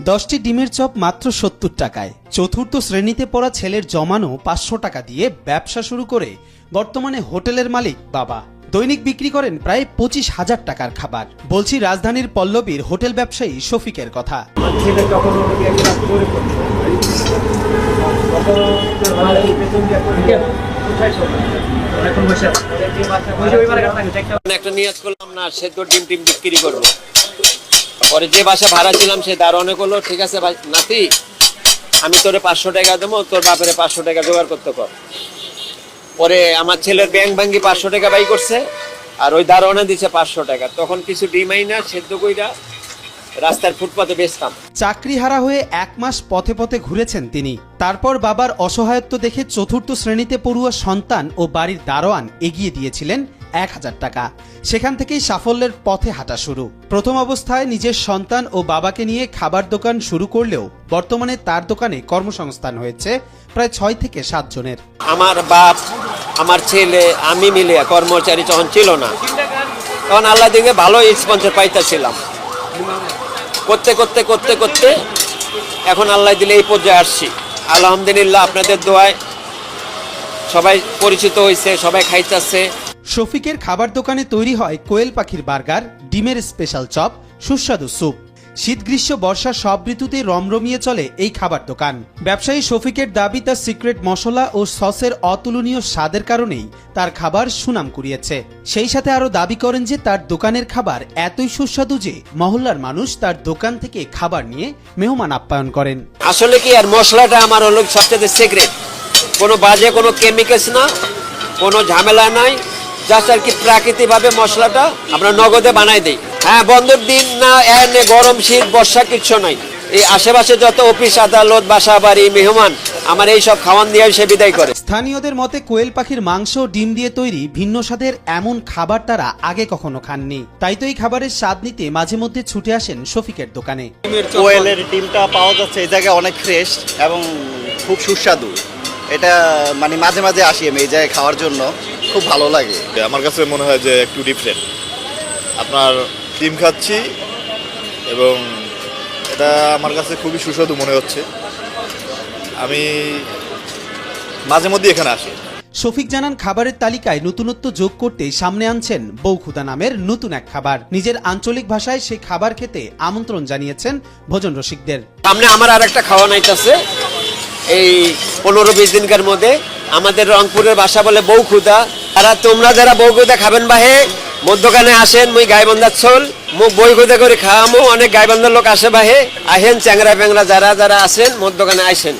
দশটি ডিমের চপ মাত্র সত্তর টাকায়। চতুর্থ শ্রেণীতে পড়া ছেলের জমানো পাঁচশো টাকা দিয়ে ব্যবসা শুরু করে বর্তমানে হোটেলের মালিক বাবা। দৈনিক বিক্রি করেন প্রায় পঁচিশ হাজার টাকার খাবার। বলছি রাজধানীর পল্লবীর হোটেল ব্যবসায়ী শফিকের কথা। একটা নিয়াজ করলাম না, সেদ্ধ ডিম টিম বিক্রি করব। পরে যে বাসা ভাড়া ছিলাম সে দারোয়ানে করল ঠিক আছে নাতি, আমি তোরে পাঁচশো টাকা দেবো, তোর বাপের পাঁচশো টাকা জোগাড় করতে কর। পরে আমার ছেলের ব্যাংক ভাঙ্গি পাঁচশো টাকা বাই করছে, আর ওই দারোয়ানে দিছে পাঁচশো টাকা। তখন কিছু ডিম আইনা, সেদ্ধ কইরা রাস্তার ফুটপাতে বেচতাম চাকরিহারা হয়ে এক মাস পথে পথে ঘুরেছেন তিনি। তারপর বাবার অসহায়ত্ব দেখে চতুর্থ শ্রেণীতে পড়ুয়া সন্তান ও বাড়ির দারোয়ান এগিয়ে দিয়েছিলেন। এক হাজার টাকা। সেখান থেকেই সাফল্যের পথে হাঁটা শুরু। প্রথম অবস্থায় নিজের সন্তান ও বাবাকে নিয়ে খাবার দোকান শুরু করলেও বর্তমানে তার দোকানে কর্মসংস্থান হয়েছে প্রায় ছয় থেকে সাত জনের। আমার বাপ, আমার ছেলে, আমি মিলে কর্মচারী যখন ছিল না। তখন আল্লাহ দিকে ভালো স্পন্সর পাইতেছিলাম। করতে করতে করতে করতে এখন আল্লাহ দিলে এই পর্যায়ে আসছি। আলহামদুলিল্লাহ আপনাদের দোয়ায় সবাই পরিচিত হয়েছে সবাই খাইতেছে। শফিকের খাবার দোকানে তৈরি হয় কোয়েল পাখির বার্গার, ডিমের স্পেশাল চপ, সুস্বাদু স্যুপ। শীত, গ্রীষ্ম, বর্ষা সব ঋতুতে রমরমিয়ে চলে এই খাবার দোকান। ব্যবসায়ী শফিকের দাবি, তার সিক্রেট মশলা ও সসের অতুলনীয় স্বাদের কারণেই তার খাবার সুনাম কুড়িয়েছে। সেই সাথে আরও দাবি করেন যে তার দোকানের খাবার এতই সুস্বাদু যে মহল্লার মানুষ তার দোকান থেকে খাবার নিয়ে মেহমান আপ্যায়ন করেন। আসলে কি আর মশলাটা আমার হলো সবচেয়ে সিক্রেট কোনো বাজে কোনো কেমিক্যালস না? কোনো ঝামেলা নাই? জাস্ট আর কি প্রাকৃতিকভাবে মশলাটা আমরা নগদে বানাই দিই। হ্যাঁ বন্ধের দিন না এনে গরম শীত বর্ষা কিচ্ছু নাই। এই আশেপাশে যত অফিস আদালত বাসা বাড়ি মেহমান আমার এই সব খাওয়ান দিয়ে সে বিদায় করে। স্থানীয়দের মতে কোয়েল পাখির মাংস ডিম দিয়ে তৈরি ভিন্ন স্বাদের এমন খাবার তারা আগে কখনো খাননি। তাই তো এই খাবারের স্বাদ নিতে মাঝে মধ্যে ছুটে আসেন শফিকের দোকানে। কোয়েলের ডিমটা পাওয়া যাচ্ছে এই জায়গায় অনেক ফ্রেশ এবং খুব সুস্বাদু। এটা মানে মাঝে মাঝে আসি আমি এই জায়গায় খাওয়ার জন্য। খুব ভালো লাগে। আমার কাছে মনে হয় যে একটু ডিফারেন্ট আপনার ডিম খাচ্ছি এবং এটা আমার কাছে খুবই সুস্বাদু মনে হচ্ছে। আমি মাঝে মধ্যে এখানে আসি। শফিক জানান খাবারের তালিকায় নতুনত্ব যোগ করতে সামনে আনছেন বৌখুদা নামের নতুন এক খাবার। নিজের আঞ্চলিক ভাষায় সেই খাবার খেতে আমন্ত্রণ জানিয়েছেন ভোজন রসিকদের। সামনে আমার আর একটা খাওয়া নাইতেছে এই পনেরো বিশ দিনকার মধ্যে আমাদের রংপুরের ভাষা বলে বউ তারা তোমরা যারা বউ খুদা খাবেন বাহে দোকানে আসেন, মুই গাইবন্ধার ছোল মুখ বই খুদা করে খাওয়ামো, অনেক গাইবন্ধার লোক আসে বাহে। আহেন চ্যাংরা প্যাংরা যারা যারা আসেন, মধ্যখানে আসেন